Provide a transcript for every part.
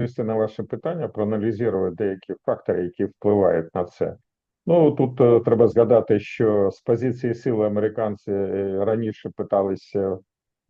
відповісти на ваше питання, проаналізувати деякі фактори, які впливають на це. Ну тут е, треба згадати, що з позиції сили американці е, раніше питалися,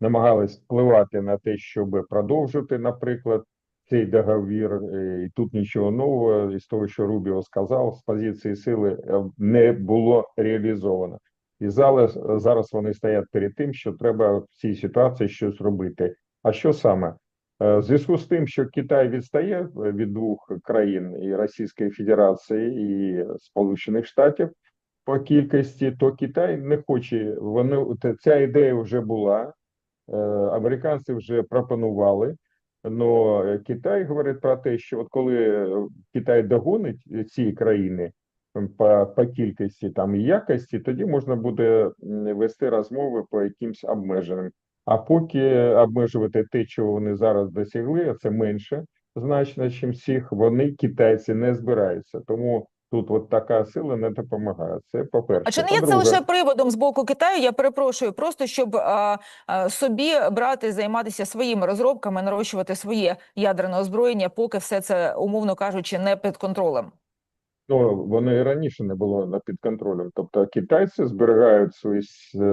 намагались впливати на те, щоб продовжити, наприклад, цей договір. Е, І тут нічого нового із того, що Рубіо сказав, з позиції сили е, не було реалізовано. І зараз, зараз вони стоять перед тим, що треба в цій ситуації щось робити. А що саме? Е, В зв'язку з тим, що Китай відстає від двох країн і Російської Федерації і Сполучених Штатів по кількості, то Китай не хоче. Вони ця ідея вже була. е, Американці вже пропонували. Но Китай говорить про те, що от коли Китай догонить ці країни по, по кількості там і якості, тоді можна буде вести розмови по якимсь обмеженим. А поки обмежувати те, чого вони зараз досягли, а це менше значно, ніж всіх, вони китайці не збираються. Тому тут от така сила не допомагає. Це по перше. А чи не є це лише приводом з боку Китаю? Я перепрошую, просто щоб а, а, собі брати, займатися своїми розробками, нарощувати своє ядерне озброєння, поки все це, умовно кажучи, не під контролем. Ну, воно і раніше не було на під контролем. Тобто китайці зберігають свої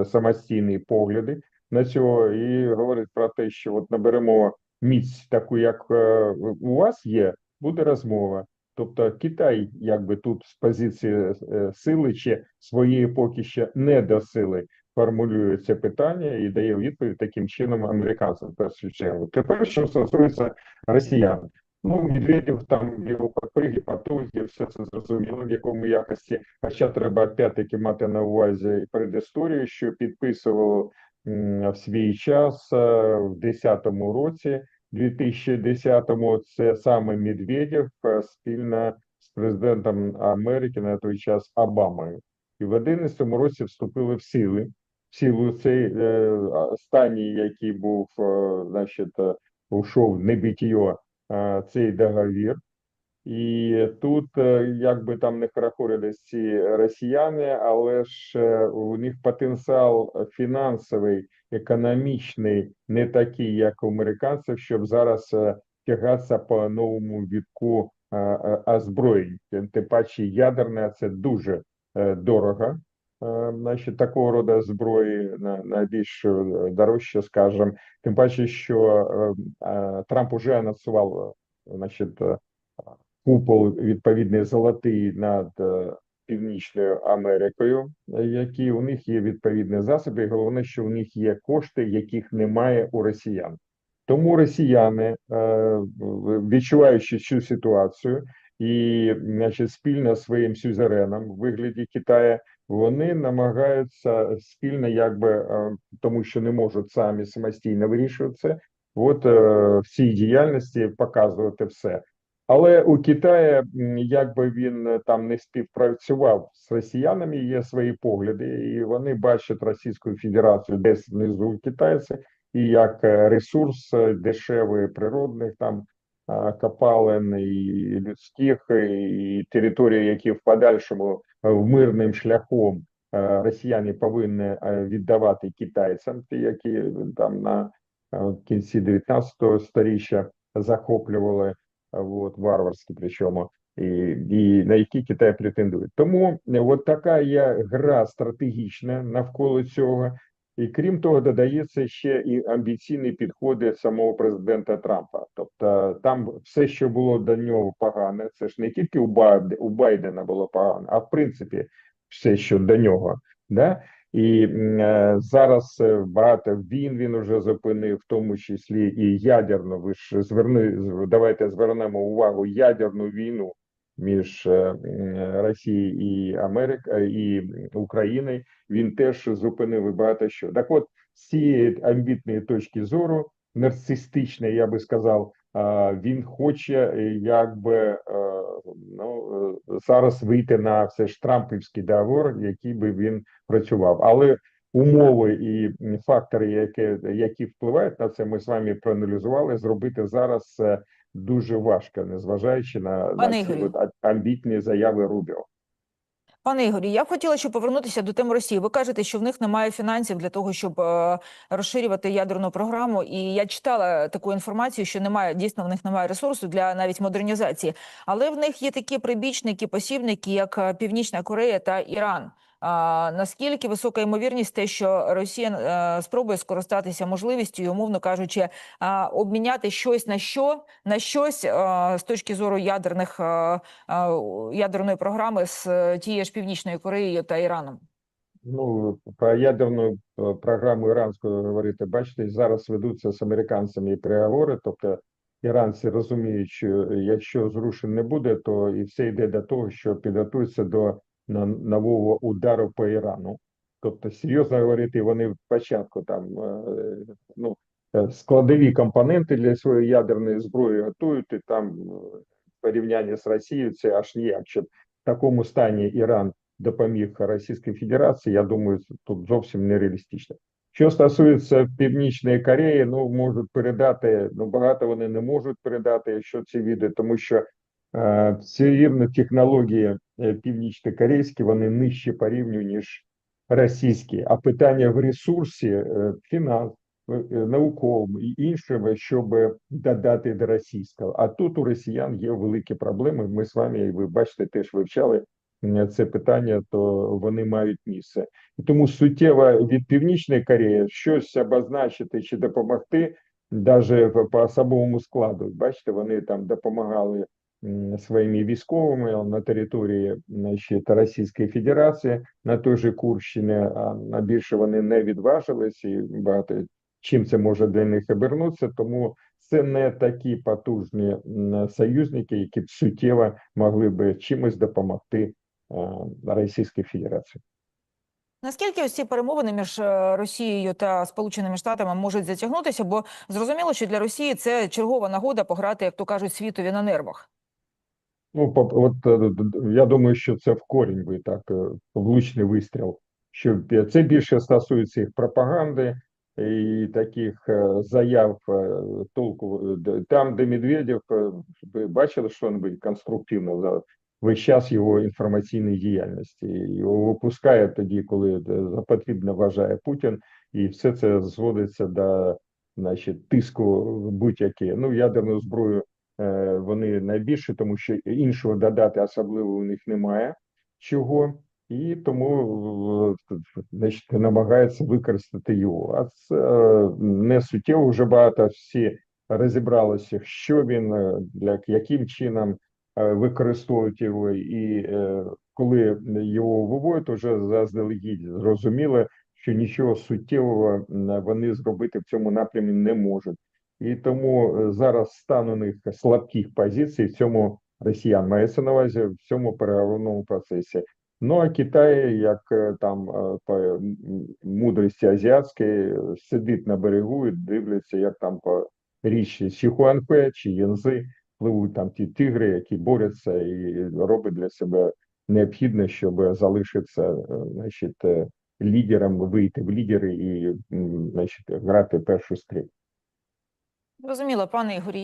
самостійні погляди на цього і говорять про те, що от наберемо міць таку, як е, у вас є, буде розмова. Тобто Китай, якби тут з позиції е, сили чи своєї поки ще не до сили формулює це питання і дає відповідь таким чином американцям першу чергу. Тепер що стосується росіян. Ну, Медведєв там його поприги, потузі, все це зрозуміло, в якому якості. Хоча треба опять-таки мати на увазі предісторію, що підписувало в свій час е, в 10-му році, 2010-му, це саме Медведєв е, спільно з президентом Америки на той час Обамою. І в 11-му році вступили в сили. В силу цей е, останній, який був, значить, ушов в небитіє е, цей договір. І тут, е, як би там не хорохорились ці росіяни, але ж е, у них потенціал фінансовий, економічний не такий, як у американців, щоб зараз е, тягатися по новому вітку озброєнь. Тим паче ядерне це дуже дорого. Значить, такого роду зброї на найбільш дорожче, скажімо. Тим паче, що Трамп уже анонсував, значить, купол відповідний золотий над е, Північною Америкою, е, які у них є відповідні засоби, і головне, що у них є кошти, яких немає у росіян. Тому росіяни, е, відчуваючи цю ситуацію, і значить, спільно своїм сюзереном в вигляді Китаю, вони намагаються спільно, якби тому, що не можуть самі самостійно вирішувати це, от в цій діяльності показувати все. Але у Китаї, якби він е, там не співпрацював з росіянами, є свої погляди, і вони бачать Російську Федерацію десь внизу китайці, і як е, ресурс е, дешевий природних там копалин і людських, і території, які в подальшому в мирним шляхом росіяни повинні віддавати китайцям, ті, які там на кінці 19 сторіччя захоплювали вот, варварські, причому, і, і на які Китай претендує. Тому е, от така є гра стратегічна навколо цього. І крім того, додається ще і амбіційні підходи самого президента Трампа. Тобто там все, що було до нього погане, це ж не тільки у Байде, у Байдена було погано, а в принципі все, що до нього. Да? І е, зараз е, багато він він уже зупинив, в тому числі і ядерну. Ви ж зверни давайте звернемо увагу ядерну війну між е, Росією і Америка і Україною. Він теж зупинив і багато що. Так, от з цієї амбітної точки зору, нарцистичної, я би сказав, він хоче е, якби е, ну е, зараз вийти на все ж Трампівський договор, який би він працював. Але умови і фактори, які, які впливають на це, ми з вами проаналізували. Зробити зараз дуже важко, незважаючи на, на ці амбітні заяви Рубіо. Пане Ігорі, я хотіла щоб повернутися до теми Росії. Ви кажете, що в них немає фінансів для того, щоб е, розширювати ядерну програму. І я читала таку інформацію, що немає дійсно в них немає ресурсу для навіть модернізації. Але в них є такі прибічники, посібники, як е, Північна Корея та Іран. Наскільки висока ймовірність те, що Росія е, спробує скористатися можливістю, і, умовно кажучи, обміняти щось на що на щось е, з точки зору ядерних е, ядерної програми з тією ж Північною Кореєю та Іраном? Ну, про ядерну програму іранську говорити, бачите, зараз ведуться з американцями переговори, тобто іранці розуміють, що якщо зрушень не буде, то і все йде до того, що підготуються до на- нового удару по Ірану. Тобто, серйозно говорити, вони спочатку там е, ну, е, складові компоненти для своєї ядерної зброї готують, і там е, порівняння з Росією це аж ніяк. Щоб в такому стані Іран допоміг Російській Федерації, я думаю, тут зовсім нереалістично. Що стосується Північної Кореї, ну можуть передати, ну багато вони не можуть передати, якщо це відео, тому що е, все рівно технології північно-корейські вони нижче по рівню, ніж російські. А питання в ресурсі, е, фінанс, е, науковому і іншому, щоб додати до російського. А тут у росіян є великі проблеми. Ми з вами, і ви бачите, теж вивчали е, це питання, то вони мають місце. І тому суттєво від Північної Кореї щось обозначити чи допомогти, навіть по особовому складу. Бачите, вони там допомагали своїми військовими на території значить, Російської Федерації на той же Курщині, а більше вони не відважились і багато чим це може для них обернутися. Тому це не такі потужні союзники, які б суттєво могли би чимось допомогти Російській Федерації. Наскільки ось ці перемовини між е, Росією та Сполученими Штатами можуть затягнутися? Бо зрозуміло, що для Росії це чергова нагода пограти, як то кажуть, світові на нервах. Ну, от е, д- я думаю, що це в корінь би так е, влучний вистріл. Що це більше стосується їх пропаганди і таких е, заяв е, толку. е, Там, де Медведєв, е, ви бачили що-небудь конструктивно за весь час його інформаційної діяльності. Його випускає тоді, коли е, за потрібно вважає Путін, і все це зводиться до значить, тиску будь-які. Ну, ядерну зброю е, вони найбільше, тому що іншого додати особливо у них немає чого, і тому е, значить, намагаються використати його. А це е, не суттєво вже багато всі розібралися, що він е, для яким чином е, використовують його, і е, коли його виводять, вже заздалегідь зрозуміло, що нічого суттєвого вони зробити в цьому напрямі не можуть. І тому е, зараз стан у них слабких позицій в цьому росіян мається на увазі в цьому переговорному процесі. Ну а Китай, як е, там е, по мудрості азіатської, е, сидить на берегу і дивляться, як там по річці Сіхуанхуе чи Янзи пливуть там ті тигри, які борються і роблять для себе необхідне, щоб залишитися, е, значить, е, лідером, вийти в лідери і значить, грати першу скрипку. Зрозуміло, пане Ігорі.